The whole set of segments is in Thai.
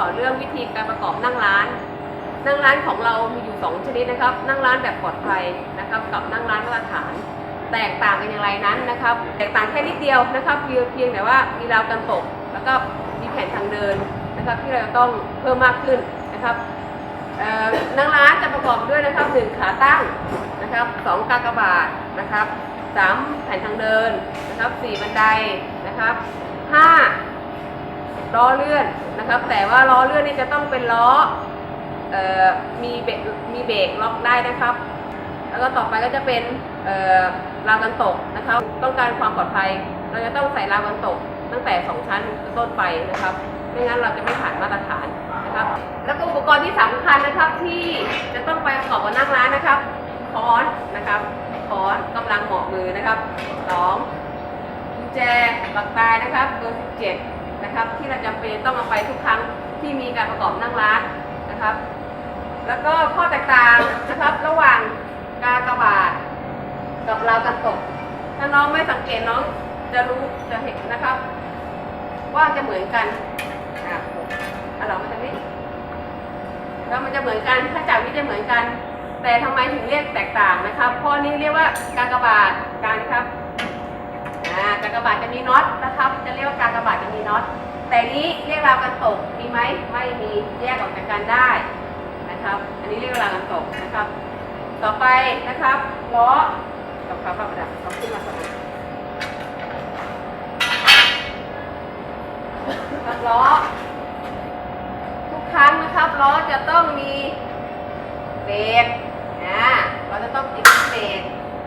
สอนเรื่องวิธีการประกอบนั่งร้าน นั่งร้านของเรามีอยู่ 2 ชนิดนะครับ นั่งร้านแบบปลอดภัยนะครับ กับนั่งร้านมาตรฐาน แตกต่างกันอย่างไรนั้นนะครับ แตกต่างแค่นิดเดียวนะครับเพียงเพียงแต่ว่ามีราวกันตก แล้วก็มีแผนทางเดินนะครับ ที่เราจะต้องเพิ่มมากขึ้นนะครับเอ่อนั่งร้านจะประกอบด้วยนะครับหนึ่งขาตั้งนะครับสองกากบาทนะครับสามแผ่นทางเดินนะครับสี่บันไดนะครับห้า ล้อเลื่อนนะครับ แต่ว่าล้อเลื่อนนี่จะต้องเป็นล้อออมีเบรกมีเบรกล็อกได้นะครับ แล้วก็ต่อไปก็จะเป็นราวกันตกนะครับ ต้องการความปลอดภัย เราจะต้องใส่ราวกันตก ตั้งแต่ 2 ชั้นต้นไปนะครับไม่งั้นเราจะไม่ผ่านมาตรฐานนะครับ แล้วก็อุปกรณ์ที่สำคัญนะครับที่จะต้องไปประกอบกับนั่งร้านนะครับค้อนนะครับค้อนกำลังเหมาะมือนะครับสองกุญแจปากตายนะครับเบอร์17 นะครับ ที่เราจำเป็นต้องเอาไปทุกครั้งที่มีการประกอบนั่งร้านนะครับ แล้วก็ข้อแตกต่างนะครับระหว่างกากระบาทกับราวกันตก ถ้าน้องไม่สังเกตน้องจะรู้จะเห็นนะครับ ว่าจะเหมือนกันอะเอาเรามาทางนี้แล้วมันจะเหมือนกันถ้าจากนี้จะเหมือนกัน แต่ทำไมถึงเรียกแตกต่างนะครับเพราะนี่เรียกว่ากากระบาทการครับ กากบาทจะมีน็อตนะครับจะเรียกว่าการกบาทจะมีน็อต แต่นี้เรียกราวกันตกมีไหมไม่มีแยกออกจากกันได้นะครับ อันนี้เรียกว่าราวกันตกนะครับ ต่อไปนะครับล้อกับขาปรับระดับเอาขึ้นมาสองกับล้อ ทุกครั้งนะครับล้อจะต้องมีเบรกนะเราจะต้องติดเบรก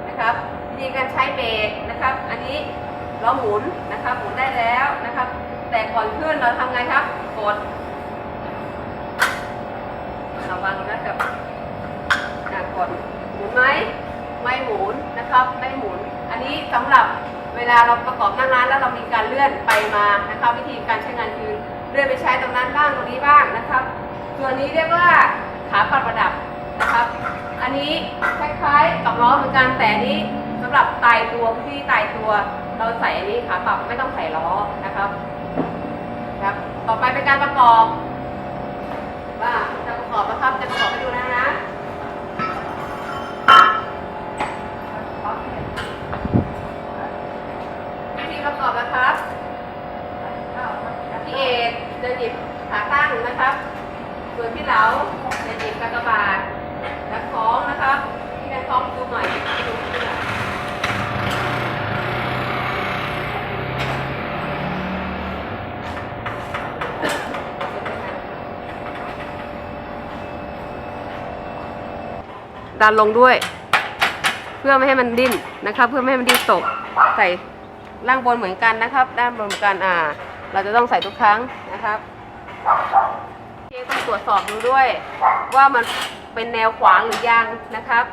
นะครับวิธีการใช้เบรกนะครับ อันนี้ ล้อหมุนนะครับหมุนได้แล้วนะครับแต่ก่อนขึ้นเราทำไงครับกดระวังนะครับอะกดหมุนไหมไม่หมุนนะครับไม่หมุน อันนี้สำหรับเวลาเราประกอบนั่งร้านแล้วเรามีการเลื่อนไปมานะครับวิธีการใช้งานคือเลื่อนไปใช้ตรงนั้นบ้างตรงนี้บ้างนะครับส่วนนี้เรียกว่าขาปรับประดับนะครับ อันนี้คล้ายๆกับล้อเหมือนกันแต่นี้สำหรับตายตัวที่ตายตัว เราใส่อันนี้ขาปรับไม่ต้องใส่ล้อนะครับครับ ต่อไปเป็นการประกอบ ดันลงด้วย เพื่อไม่ให้มันดิ้นนะครับ เพื่อไม่ให้มันดิ้นตกใส่ล่างบนเหมือนกันนะครับ ด้านบนเหมือนกันอ่า เราจะต้องใส่ทุกครั้งนะครับเชฟต้องตรวจสอบดูด้วย ว่ามันเป็นแนวขวางหรือยังนะครับ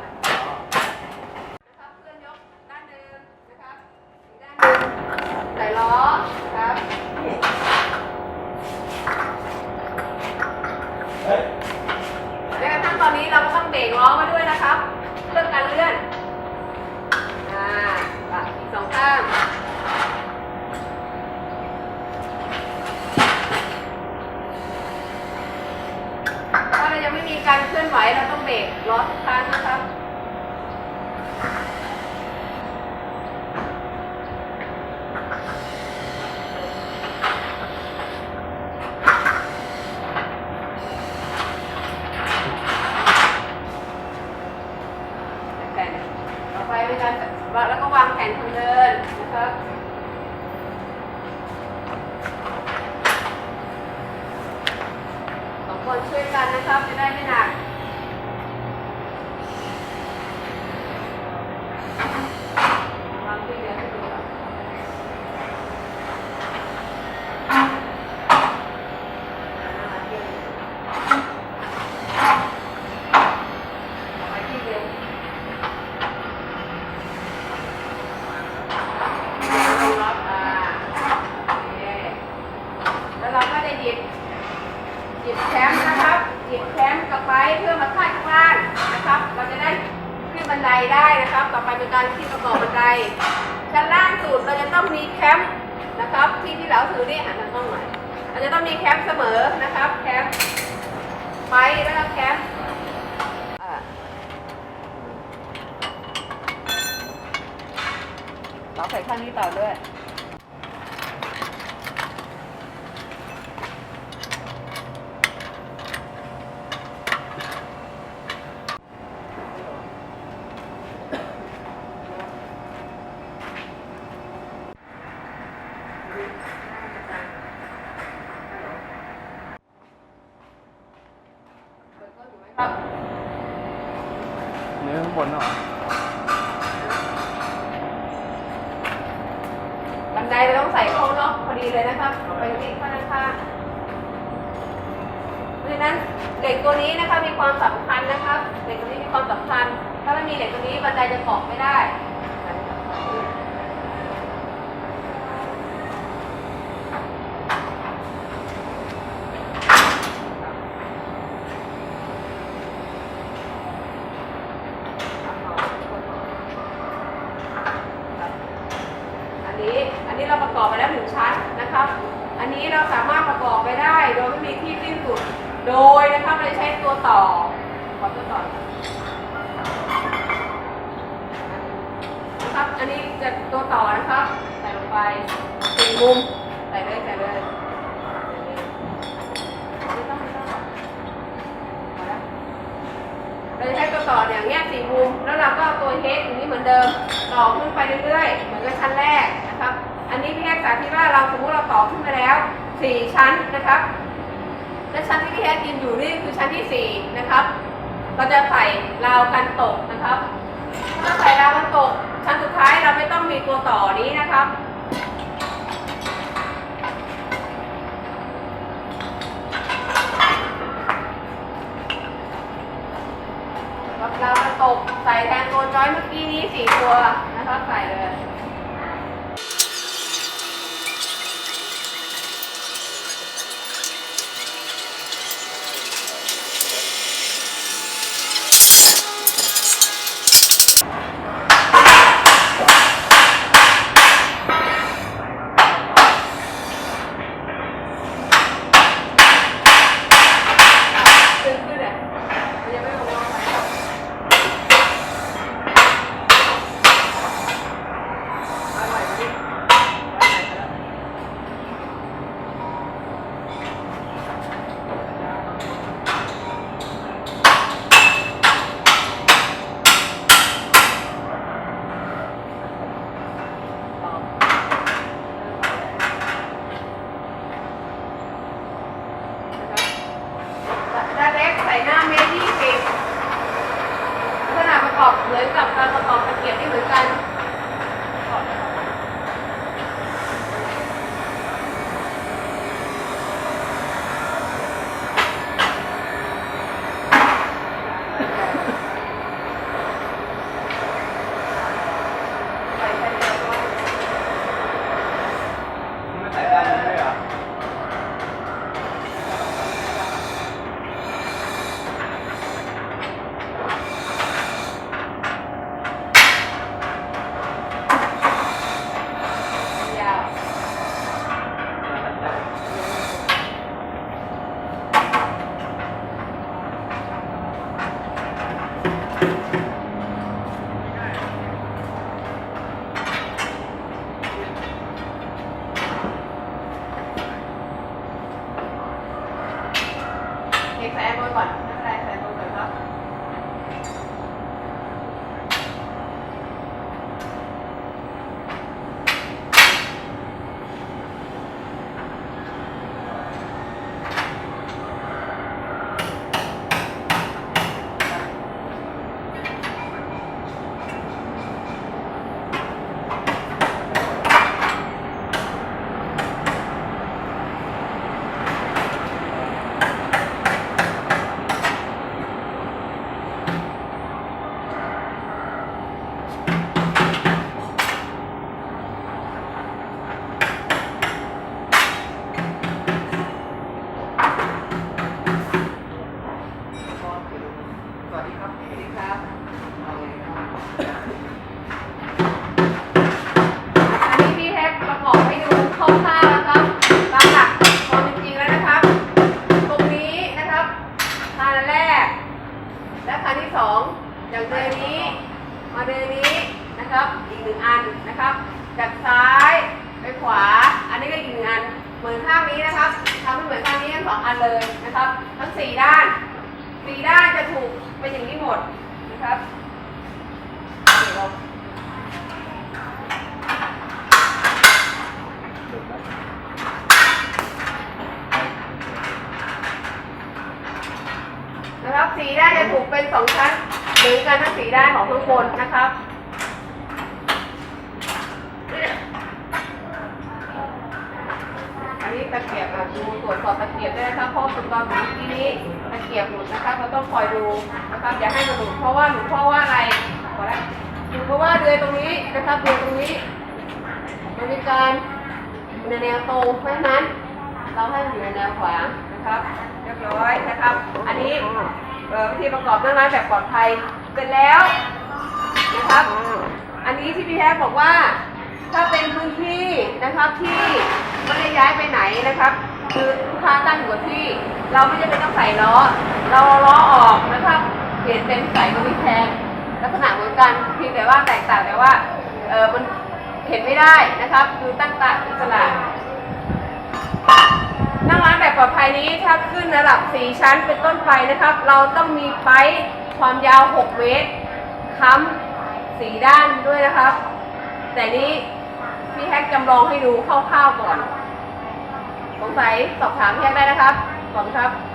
ราต้องเบรกล้อทุกครั้งนะครับแผ่นต่อไปเป็นการแล้วก็วางแผนทางเดินนะครับ สองคนช่วยกันนะครับ จะได้ไม่หนัก วางที่เดียวให้ดูก่อนอ่าที่เดียวเอาไว้ที่เดียวลงล็อกอ่าโอเคแล้วเราก็จะหยิบ หยิบแคมป์นะครับ หยิบแคมป์กลับ ไปเพื่อมาคาดข้างล่างนะครับ เราจะได้ขึ้นบันไดได้นะครับ ต่อไปเป็นการที่ประกอบบันไดชั้นล่างสุดเราจะต้องมีแคมป์นะครับ ที่ที่เราถือนี่หันทางกล้องหน่อยเราจะต้องมีแคมป์เสมอนะครับแคมป์ไปแล้วก็แคมอ่าต่อใส่ข้างนี้ต่อด้วย ครับ เนื้ข้างบนเหรอบันไดเราต้องใส่เข้าล็อกพอดีเลยนะครับไปที่ข้างข้างเพราะฉะนั้นเหล็กตัวนี้นะคะมีความสำคัญนะครับเหล็กตัวนี้มีความสำคัญ ถ้าไม่มีเหล็กตัวนี้บันไดจะเกาะไม่ได้อันนี้อันนี้เราประกอบไปแล้วหนึ่งชั้นนะครับ อันนี้เราสามารถประกอบไปได้โดยไม่มีที่สิ้นสุด โดยนะครับเราใช้ตัวต่อขอตัวต่อนะครับ อันนี้จะตัวต่อนะครับ ใส่ลงไปสี่มุม ใส่เลยใส่เลยไม่ต้องไม่ต้องพอแล้วเราจะใช้ตัวต่อเนี่ยอย่างเงี้ยสี่มุม แล้วเราก็เอาตัวเฮดอย่างนี้เหมือนเดิม ต่อขึ้นไปเรื่อยๆ เหมือนกับชั้นแรกนะครับ อันนี้พี่แฮกสาธิตว่า เราสมมติเราต่อขึ้นมาแล้วสี่ชั้นนะครับ และชั้นที่พี่แฮกยืนอยู่นี่คือชั้นที่สี่นะครับเราจะใส่ราวกันตกนะครับถ้าใส่ราวกันตก ชั้นสุดท้ายเราไม่ต้องมีตัวต่อนี้นะครับกับราวกันตกใส่แทนตัวจอยเมื่อกี้นี้สี่ตัวนะครับใส่เลย ที่สอย่างเดือนนี้มาเดือนนี้นะครับ อีกหนึ่งอันนะครับ จากซ้ายไปขวา อันนี้ก็อีกหนึ่งอัน เหมือนข้างนี้นะครับทำให้เหมือนข้างนี้ทั้งสองอันเลยนะครับ ทั้งสี่ด้านสี่ด้านจะถูกเป็นอย่างนี้หมดนะครับ เป็นสองชั้นเหมือนกันทั้งสีด้านของข้างบนนะครับอันนี้ตะเกียบอะดูตรวจสอบตะเกียบได้นะครับเพราะสุดตอนเมื่อกี้นี้ตะเกียบหลุดนะครับเราต้องคอยดูนะครับอย่าให้มันหลุดเพราะว่าหลุดเพราะว่าอะไรพอแล้วหลุดเพราะว่าเดือยตรงนี้นะครับเดือยตรงนี้มันมีการในแนวตรงเพราะฉะนั้น เราให้มันอยู่ในแนวขวางนะครับเรียบร้อยนะครับ อันนี้ วิธีประกอบนั่งร้านแบบปลอดภัยเสร็จแล้วนะครับ อันนี้ที่พี่แท้บอกว่า ถ้าเป็นพื้นที่นะครับที่ไม่ได้ย้ายไปไหนนะครับ คือลูกค้าตั้งอยู่กับที่ เราไม่จำเป็นต้องใส่ล้อ เราล้อออกนะครับเปลี่ยนเป็นใส่กระวิแทนลักษณะเหมือนกันเพียงแต่ว่าแตกต่างแต่ว่าเออมันเห็นไม่ได้นะครับ คือตั้งตาอิสระ นั่งร้านแบบปลอดภัยนี้ถ้าขึ้นระดับ 4 ชั้นเป็นต้นไปนะครับ เราต้องมีไฟความยาว 6 เมตรค้ำสีด้านด้วยนะครับ แต่นี้พี่แฮกจำลองให้ดูคร่าวๆก่อน สงสัยสอบถามพี่แฮกได้นะครับขอบคุณครับ